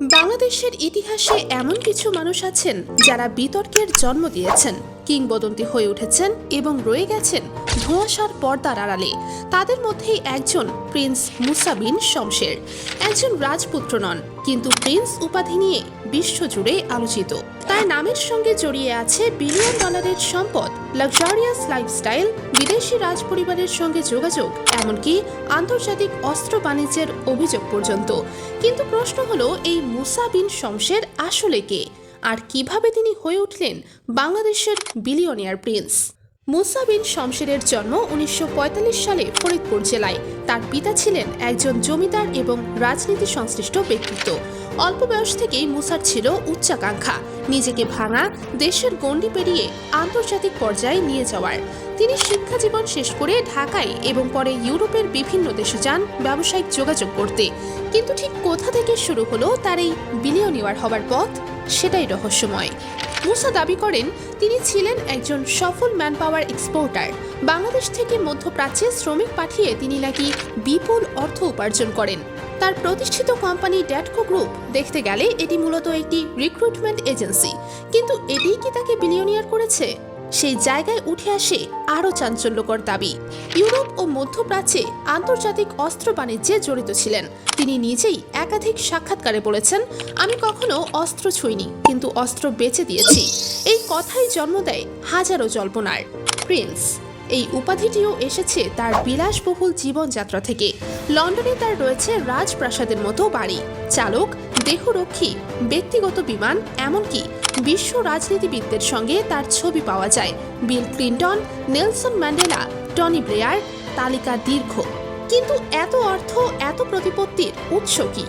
বাংলাদেশের ইতিহাসে এমন কিছু মানুষ আছেন যারা বিতর্কের জন্ম দিয়েছেন। কিংবদন্তি হয়ে উঠেছেন এবং রয়ে গেছেন ধোঁয়াশার পর্দার আড়ালে। তাদের মধ্যেই একজন প্রিন্স মুসাবিন শমশের। একজন রাজপুত্র নন, কিন্তু প্রিন্স উপাধি নিয়ে বিশ্বজুড়ে আলোচিত। তার নামের সঙ্গে জড়িয়ে আছে বিলিয়ন ডলারের সম্পদ লাক্সারিয়াস লাইফস্টাইল বিদেশি রাজপরিবারের সঙ্গে যোগাযোগ, এমনকি আন্তর্জাতিক অস্ত্র বাণিজ্যের অভিযোগ পর্যন্ত। কিন্তু প্রশ্ন হলো, এই মুসা বিন শমশের আসলে কে? আর কীভাবে তিনি হয়ে উঠলেন বাংলাদেশের বিলিয়নিয়ার প্রিন্স। মুসা বিন শমশেরের জন্ম উনিশশো পঁয়তাল্লিশ সালে ফরিদপুর জেলায়। তার পিতা ছিলেন একজন জমিদার এবং রাজনীতি সংশ্লিষ্ট ব্যক্তিত্ব। অল্প বয়স থেকেই মুসার ছিল উচ্চাকাঙ্ক্ষা। নিজেকে ভাঙা, দেশের গণ্ডি পেরিয়ে আন্তর্জাতিক পর্যায়ে নিয়ে যাওয়ার। তিনি শিক্ষা জীবন শেষ করে ঢাকায় এবং পরে ইউরোপের বিভিন্ন দেশে যান ব্যবসায়িক যোগাযোগ করতে। কিন্তু ঠিক কোথা থেকে শুরু হলো তার এই বিলিয়নিয়ার হবার পথ? সেটাই রহস্যময়। মুসা দাবি করেন, তিনি ছিলেন একজন সফল ম্যান পাওয়ার এক্সপোর্টার। বাংলাদেশ থেকে মধ্যপ্রাচ্যে শ্রমিক পাঠিয়ে তিনি নাকি বিপুল অর্থ উপার্জন করেন। তার প্রতিষ্ঠিত কোম্পানি ড্যাটকো গ্রুপ দেখতে গেলে এটি মূলত একটি রিক্রুটমেন্ট এজেন্সি কিন্তু এটিই কি তাকে বিলিয়নিয়ার করেছে? সেই জায়গায় উঠে আসে আরও চাঞ্চল্যকর দাবি। ইউরোপ ও মধ্যপ্রাচ্যে আন্তর্জাতিক অস্ত্র বাণিজ্যে জড়িত ছিলেন। তিনি নিজেই একাধিক সাক্ষাৎকারে বলেছেন, আমি কখনো অস্ত্র ছুঁইনি, কিন্তু অস্ত্র বেচে দিয়েছি। এই কথাই জন্ম দেয় হাজারো জল্পনার। প্রিন্স, এই উপাধিটিও এসেছে তার বিলাসবহুল জীবনযাত্রা থেকে। লন্ডনে তার রয়েছে রাজপ্রাসাদের মতো বাড়ি। চালক, দেহরক্ষী, ব্যক্তিগত বিমান, এমনকি বিশ্ব রাজনীতিবিদদের সঙ্গে তার ছবি পাওয়া যায়। Bill Clinton, Nelson Mandela, Tony Blair, তালিকা দীর্ঘ। কিন্তু এত অর্থ, এত প্রতিপত্তির উৎস কি?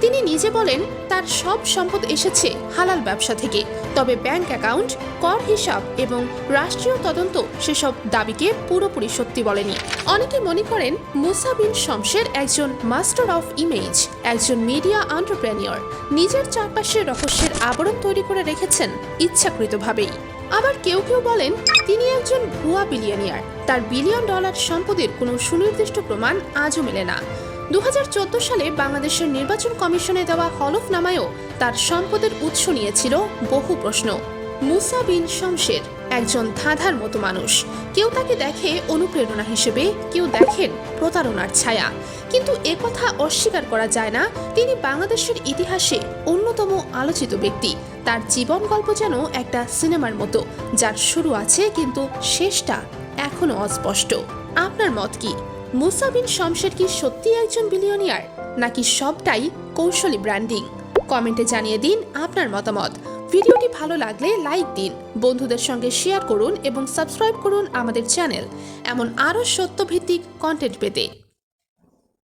তিনি নিজে বলেন, তার সব সম্পদ এসেছে হালাল ব্যবসা থেকে। তবে ব্যাংক অ্যাকাউন্ট, কর হিসাব এবং রাষ্ট্রীয় তদন্ত সেসব দাবিকে পুরোপুরি সত্যি বলেনি। অনেকে মনে করেন মুসা বিন শমশের একজন মাস্টার অফ ইমেজ, একজন মিডিয়া আন্টারপ্রেনিয়র, নিজের চারপাশে রহস্যের আবরণ তৈরি করে রেখেছেন ইচ্ছাকৃতভাবেই। আবার কেউ কেউ বলেন, তিনি একজন ভুয়া বিলিয়নিয়ার, তার বিলিয়ন ডলার সম্পদের কোনো সুনির্দিষ্ট প্রমাণ আজও মেলে না। দু হাজার চোদ্দ সালে বাংলাদেশের নির্বাচন কমিশনে দেওয়া হলফনামায়ও তার সম্পদের উৎস নিয়েছিল বহু প্রশ্ন। মুসা বিন শমশের একজন ধাঁধার মতো মানুষ। কেউ তাকে দেখে অনুপ্রেরণা হিসেবে, কেউ দেখেন প্রতারণার ছায়া। কিন্তু একথা অস্বীকার করা যায় না, তিনি বাংলাদেশের ইতিহাসে অন্যতম আলোচিত ব্যক্তি। তার জীবন গল্প যেন একটা সিনেমার মতো, যার শুরু আছে কিন্তু শেষটা এখনও অস্পষ্ট। আপনার মত কি? মুসা বিন শমশের কি সত্যি একজন বিলিয়নিয়ার নাকি সবটাই কৌশলী ব্র্যান্ডিং কমেন্টে জানিয়ে দিন আপনার মতামত। ভিডিওটি ভালো লাগলে লাইক দিন, বন্ধুদের সঙ্গে শেয়ার করুন এবং সাবস্ক্রাইব করুন আমাদের চ্যানেল। এমন আরও সত্যভিত্তিক কন্টেন্ট পেতে।